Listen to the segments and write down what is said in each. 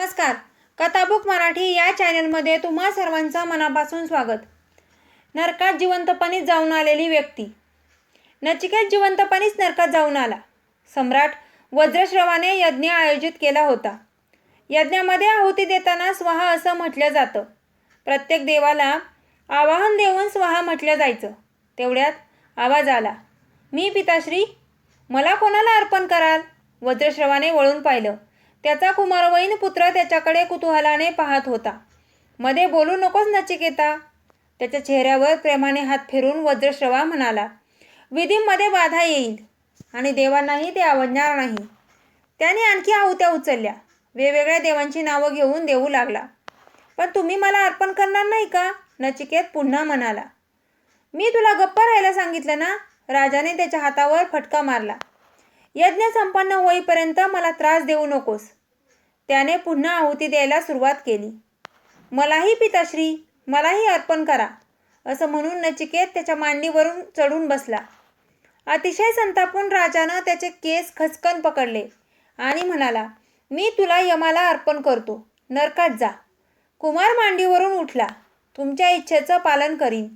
नमस्कार. कथाबुक मराठी या चॅनलमध्ये तुम्हा सर्वांचं मनापासून स्वागत. नरकात जिवंतपणीच जाऊन आलेली व्यक्ती. नचिकेत जिवंतपणीच नरकात जाऊन आला. सम्राट वज्रश्रवाने यज्ञ आयोजित केला होता. यज्ञामध्ये आहुती देताना स्वाहा असं म्हटलं जातं. प्रत्येक देवाला आवाहन देऊन स्वाहा म्हटलं जायचं. तेवढ्यात आवाज आला. मी पिताश्री मला कोणाला अर्पण कराल? वज्रश्रवाने वळून पाहिलं. त्याचा कुमारवयीन पुत्र त्याच्याकडे कुतूहलाने पाहत होता. मध्ये बोलू नकोस नचिकेता. त्याच्या चेहऱ्यावर प्रेमाने हात फिरून वज्रश्रवा म्हणाला विधीमध्ये बाधा येईल आणि देवांनाही ते आवडणार नाही. त्याने आणखी आहुत्या उचलल्या. वेगवेगळ्या देवांची नावं घेऊन देऊ लागला. पण तुम्ही मला अर्पण करणार नाही का? नचिकेत पुन्हा म्हणाला. मी तुला गप्प राहायला सांगितलं ना? राजाने त्याच्या हातावर फटका मारला. यज्ञ संपन्न होईपर्यंत मला त्रास देऊ नकोस. त्याने पुन्हा आहुती द्यायला सुरुवात केली. मलाही पिताश्री मलाही अर्पण करा असं म्हणून नचिकेत त्याच्या मांडीवरून चढून बसला. अतिशय संतापून राजानं त्याचे केस खचकन पकडले आणि म्हणाला मी तुला यमाला अर्पण करतो. नरकात जा. कुमार मांडीवरून उठला. तुमच्या इच्छेचं पालन करीन.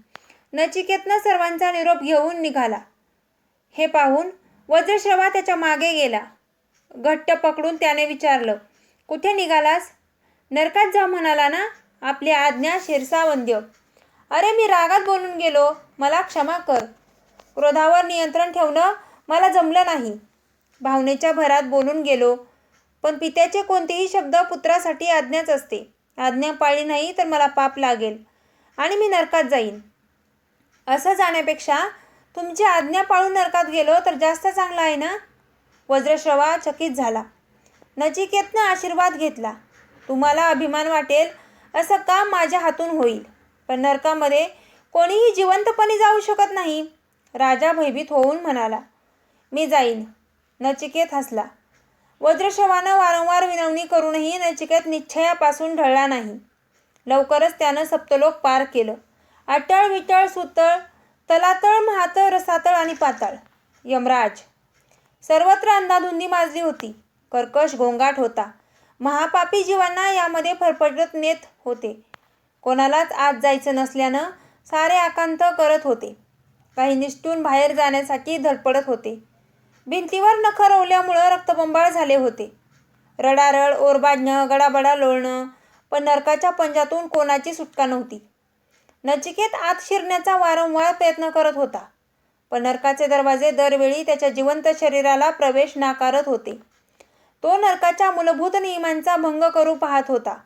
नचिकेतनं सर्वांचा निरोप घेऊन निघाला. हे पाहून वज्रश्रवा त्याच्यामागे गेला. घट्ट पकडून त्याने विचारलं कुठे निघालास? नरकात जा म्हणाला ना आपली आज्ञा शिरसावंद्य. अरे मी रागात बोलून गेलो. मला क्षमा कर. क्रोधावर नियंत्रण ठेवणं मला जमलं नाही. भावनेच्या भरात बोलून गेलो. पण पित्याचे कोणतेही शब्द पुत्रासाठी आज्ञाच असते. आज्ञा पाळली नाही तर मला पाप लागेल आणि मी नरकात जाईन. असं जाण्यापेक्षा तुमची आज्ञा पाळून नरकात गेलो तर जास्त चांगलं आहे ना? वज्रश्रवा चकित झाला. नचिकेतनं आशीर्वाद घेतला. तुम्हाला अभिमान वाटेल असं काम माझ्या हातून होईल. पण नरकामध्ये कोणीही जिवंतपणे जाऊ शकत नाही राजा भयभीत होऊन म्हणाला. मी जाईन. नचिकेत हसला. वज्रश्रवानं वारंवार विनवणी करूनही नचिकेत निश्चयापासून ढळला नाही. लवकरच त्यानं सप्तलोक पार केलं. अटळ विटळ सुतळ तलातळ महातळ रसातळ आणि पाताळ. यमराज. सर्वत्र अंधाधुंदी माजली होती. कर्कश गोंगाट होता. महापापी जीवांना यामध्ये फरफटत नेत होते. कोणालाच आत जायचं नसल्यानं सारे आकांत करत होते. काही निष्ठून बाहेर जाण्यासाठी धडपडत होते. भिंतीवर नखर रोवल्यामुळं रक्तबंबाळ झाले होते. रडारड ओरबाडणं गडाबडा लोळणं पण नरकाच्या पंजातून कोणाची सुटका नव्हती. नचिकेत आत शिरण्याचा वारंवार प्रयत्न करत होता. पण नरकाचे दरवाजे दरवेळी त्याच्या जिवंत शरीराला प्रवेश नाकारत होते. तो नरकाच्या मूलभूत नियमांचा भंग करू पाहत होता.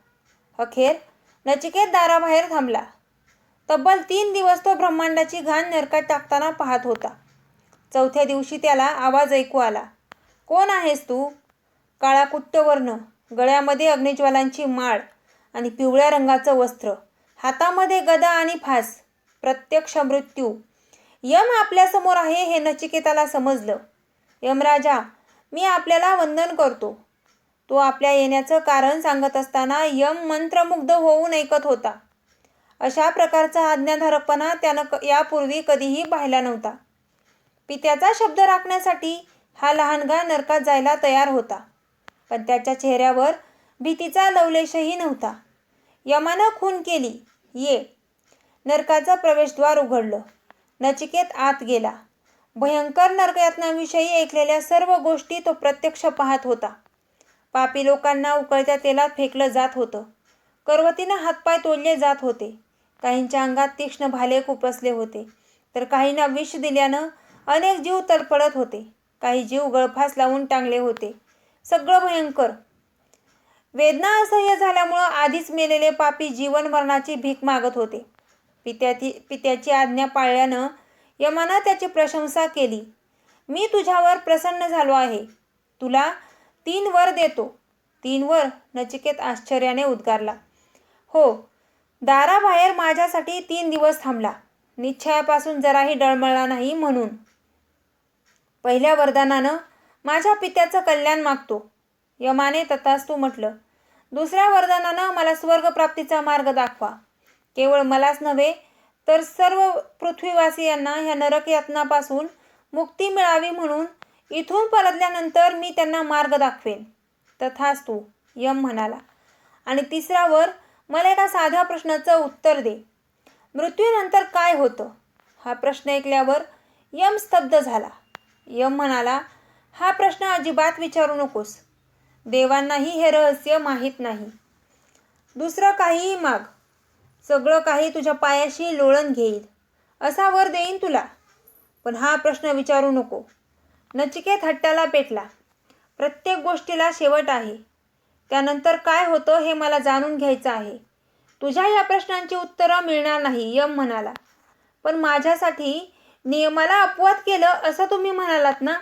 अखेर नचिकेत दाराबाहेर थांबला. तब्बल तीन दिवस तो ब्रह्मांडाची घाण नरकात टाकताना पाहत होता. चौथ्या दिवशी त्याला आवाज ऐकू आला. कोण आहेस तू? काळा कुट्टवर्ण गळ्यामध्ये अग्निज्वालांची माळ आणि पिवळ्या रंगाचं वस्त्र. हातामध्ये गदा आणि फास प्रत्यक्ष मृत्यू. यम आपल्यासमोर आहे हे नचिकेताला समजलं. यमराजा मी आपल्याला वंदन करतो. तो आपल्या येण्याचं कारण सांगत असताना यम मंत्रमुग्ध होऊन ऐकत होता. अशा प्रकारचा आज्ञाधारकपणा त्यानं क यापूर्वी कधीही पाहिला नव्हता. पित्याचा शब्द राखण्यासाठी हा लहानगा नरकात जायला तयार होता. पण त्याच्या चेहऱ्यावर भीतीचा लवलेशही नव्हता. यमानं खून केली. ये. नरकाचं प्रवेशद्वार उघडलं. नचिकेत आत गेला. भयंकर नरकयातनाविषयी ऐकलेल्या सर्व गोष्टी तो प्रत्यक्ष पाहत होता. पापी लोकांना उकळत्या तेलात फेकलं जात होतं. करवतीनं हातपाय तोडले जात होते. काहींच्या अंगात तीक्ष्ण भाले खुपसले होते. तर काहींना विष दिल्यानं अनेक जीव तडफडत होते. काही जीव गळफास लावून टांगले होते. सगळं भयंकर. वेदना असह्य झाल्यामुळं आधीच मेलेले पापी जीवन मरणाची भीक मागत होते. पित्याची पित्याची आज्ञा पाळल्यानं यमानं त्याची प्रशंसा केली. मी तुझ्यावर प्रसन्न झालो आहे. तुला तीन वर देतो. तीन वर नचिकेत आश्चर्याने उद्गारला. हो दाराबाहेर माझ्यासाठी तीन दिवस थांबला. निश्चयापासून जराही डळमळला नाही म्हणून. पहिल्या वरदानानं माझ्या पित्याचं कल्याण मागतो. यमाने तथास्तू म्हटलं दुसऱ्या वरदानानं मला स्वर्गप्राप्तीचा मार्ग दाखवा. केवळ मलाच नव्हे तर सर्व पृथ्वीवासियांना ह्या नरकयातनापासून मुक्ती मिळावी म्हणून इथून परतल्यानंतर मी त्यांना मार्ग दाखवेन. तथास्तू यम म्हणाला. आणि तिसऱ्यावर मला एका साध्या प्रश्नाचं उत्तर दे. मृत्यूनंतर काय होतं? हा प्रश्न ऐकल्यावर यम स्तब्ध झाला. यम म्हणाला हा प्रश्न अजिबात विचारू नकोस. देवांनाही हे रहस्य माहीत नाही. दुसरं काहीही माग. सगळं काही तुझ्या पायाशी लोळण घेईल असा वर देईन तुला. पण हा प्रश्न विचारू नको. नचिकेत हट्टाला पेटला. प्रत्येक गोष्टीला शेवट आहे. त्यानंतर काय होतं हे मला जाणून घ्यायचं आहे. तुझ्या या प्रश्नांची उत्तरं मिळणार नाही यम म्हणाला. पण माझ्यासाठी नियमाला अपवाद केलं असं तुम्ही म्हणालात ना?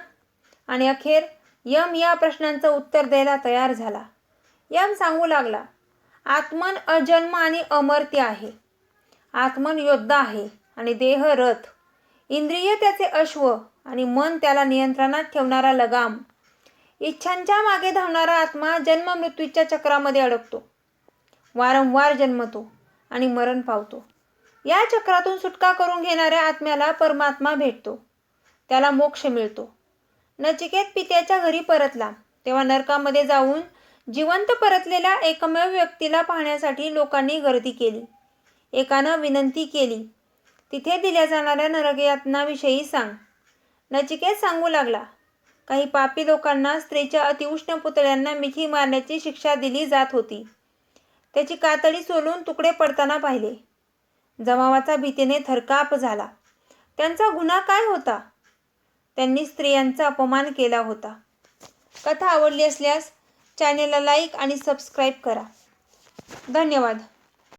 आणि अखेर यम या प्रश्नांचं उत्तर द्यायला तयार झाला. यम सांगू लागला आत्मन अजन्म आणि अमर्त्य आहे. आत्मन योद्धा आहे आणि देह रथ. इंद्रिय त्याचे अश्व आणि मन त्याला नियंत्रणात ठेवणारा लगाम. इच्छांच्या मागे धावणारा आत्मा जन्म मृत्यूच्या चक्रामध्ये अडकतो. वारंवार जन्मतो आणि मरण पावतो. या चक्रातून सुटका करून घेणाऱ्या आत्म्याला परमात्मा भेटतो. त्याला मोक्ष मिळतो. नचिकेत पित्याच्या घरी परतला. तेव्हा नरकामध्ये जाऊन जिवंत परतलेल्या एकमेव व्यक्तीला पाहण्यासाठी लोकांनी गर्दी केली. एकानं विनंती केली तिथे दिल्या जाणाऱ्या नरकयातनाविषयी सांग. नचिकेत सांगू लागला काही पापी लोकांना स्त्रीच्या अतिउष्ण पुतळ्यांना मिठी मारण्याची शिक्षा दिली जात होती. त्याची कातडी सोलून तुकडे पडताना पाहिले. जमावाचा भीतीने थरकाप झाला. त्यांचा गुन्हा काय होता? त्यांनी स्त्रियांचा अपमान केला होता. कथा आवडली असल्यास चॅनेलला लाईक आणि सबस्क्राईब करा. धन्यवाद.